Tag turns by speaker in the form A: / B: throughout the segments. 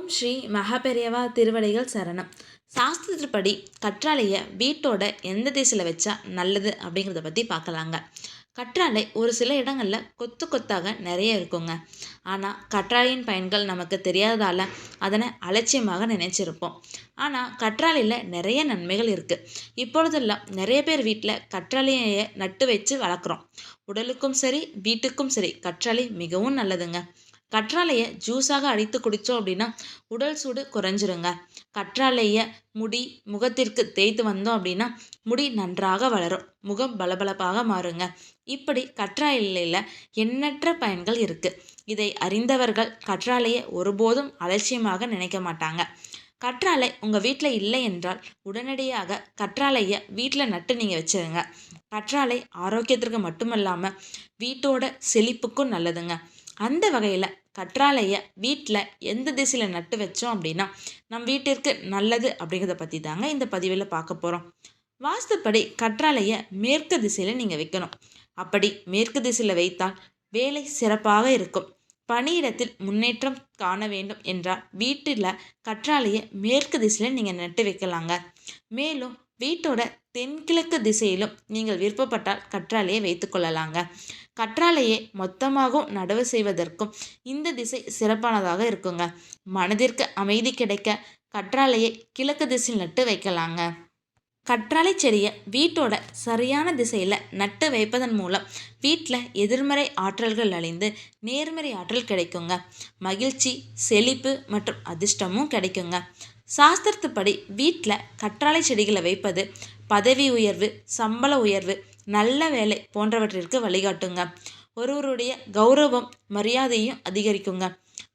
A: ஓம் ஸ்ரீ மகாபெரியவா திருவடிகள் சரணம். சாஸ்திரப்படி கற்றாழைய வீட்டோட எந்த திசையில் வச்சா நல்லது அப்படிங்கிறத பற்றி பார்க்கலாங்க. கற்றாழை ஒரு சில இடங்களில் கொத்து கொத்தாக நிறைய இருக்குங்க. ஆனால் கற்றாழையின் பயன்கள் நமக்கு தெரியாததால் அதனை அலட்சியமாக நினைச்சிருப்போம். ஆனால் கற்றாழையில் நிறைய நன்மைகள் இருக்குது இப்பொழுதெல்லாம் நிறைய பேர் வீட்டில் கற்றாழையை நட்டு வச்சு வளர்க்குறோம். உடலுக்கும் சரி வீட்டுக்கும் சரி கற்றாழை மிகவும் நல்லதுங்க. கற்றாழையை ஜூஸாக அடித்து குடித்தோம் அப்படின்னா உடல் சூடு குறைஞ்சிருங்க. கற்றாழையை முடி முகத்திற்கு தேய்த்து வந்தோம் அப்படின்னா முடி நன்றாக வளரும். முகம் பளபளப்பாக மாறுங்க. இப்படி கற்றாழையில் எண்ணற்ற பயன்கள் இருக்குது இதை அறிந்தவர்கள் கற்றாழையை ஒருபோதும் அலட்சியமாக நினைக்க மாட்டாங்க. கற்றாழை உங்கள் வீட்டில் இல்லை என்றால் உடனடியாக கற்றாழையை வீட்டில் நட்டு நீங்கள் வச்சுருங்க. கற்றாழை ஆரோக்கியத்திற்கு மட்டுமல்லாமல் வீட்டோட செழிப்புக்கும் நல்லதுங்க. அந்த வகையில் கற்றாழையை வீட்டில் எந்த திசையில் நட்டு வச்சோம் அப்படின்னா நம் வீட்டிற்கு நல்லது அப்படிங்கிறத பற்றி தாங்க இந்த பதிவில் பார்க்க போகிறோம் வாஸ்துப்படி கற்றாழையை மேற்கு திசையில் நீங்கள் வைக்கணும். அப்படி மேற்கு திசையில் வைத்தால் வேலை சிறப்பாக இருக்கும். பணியிடத்தில் முன்னேற்றம் காண வேண்டும் என்றால் வீட்டில் கற்றாழையை மேற்கு திசையில் நீங்கள் நட்டு வைக்கலாங்க. மேலும் வீட்டோட தென்கிழக்கு திசையிலும் நீங்கள் விருப்பப்பட்டால் கற்றாழையை வைத்துக்கொள்ளலாங்க கற்றாழையை மொத்தமாகவும் நடவு செய்வதற்கும் இந்த திசை சிறப்பானதாக இருக்குங்க. மனதிற்கு அமைதி கிடைக்க கற்றாழையை கிழக்கு திசையில் நட்டு வைக்கலாங்க. கற்றாழை செடியை வீட்டோட சரியான திசையில் நட்டு வைப்பதன் மூலம் வீட்டில் எதிர்மறை ஆற்றல்கள் அழிந்து நேர்மறை ஆற்றல் கிடைக்குங்க. மகிழ்ச்சி செழிப்பு மற்றும் அதிர்ஷ்டமும் கிடைக்குங்க. சாஸ்திரத்துப்படி வீட்டில் கற்றாழை செடிகளை வைப்பது பதவி உயர்வு சம்பள உயர்வு நல்ல வேலை போன்றவற்றிற்கு வழிகாட்டுங்க. ஒருவருடைய கௌரவம் மரியாதையும் அதிகரிக்குங்க.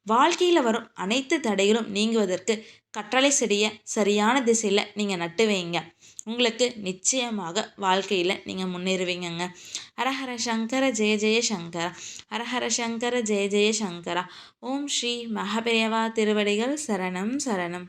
A: வாழ்க்கையில் வரும் அனைத்து தடைகளும் நீங்குவதற்கு கற்றளை செடியை சரியான திசையில் நீங்கள் நட்டு வைங்க. உங்களுக்கு நிச்சயமாக வாழ்க்கையில் நீங்கள் முன்னேறுவீங்கங்க. ஹரஹர சங்கர ஜெய ஜெய சங்கரா. ஹரஹர சங்கர ஜெய ஜெய சங்கரா. ஓம் ஸ்ரீ மகாபெரியவா திருவடிகள் சரணம் சரணம்.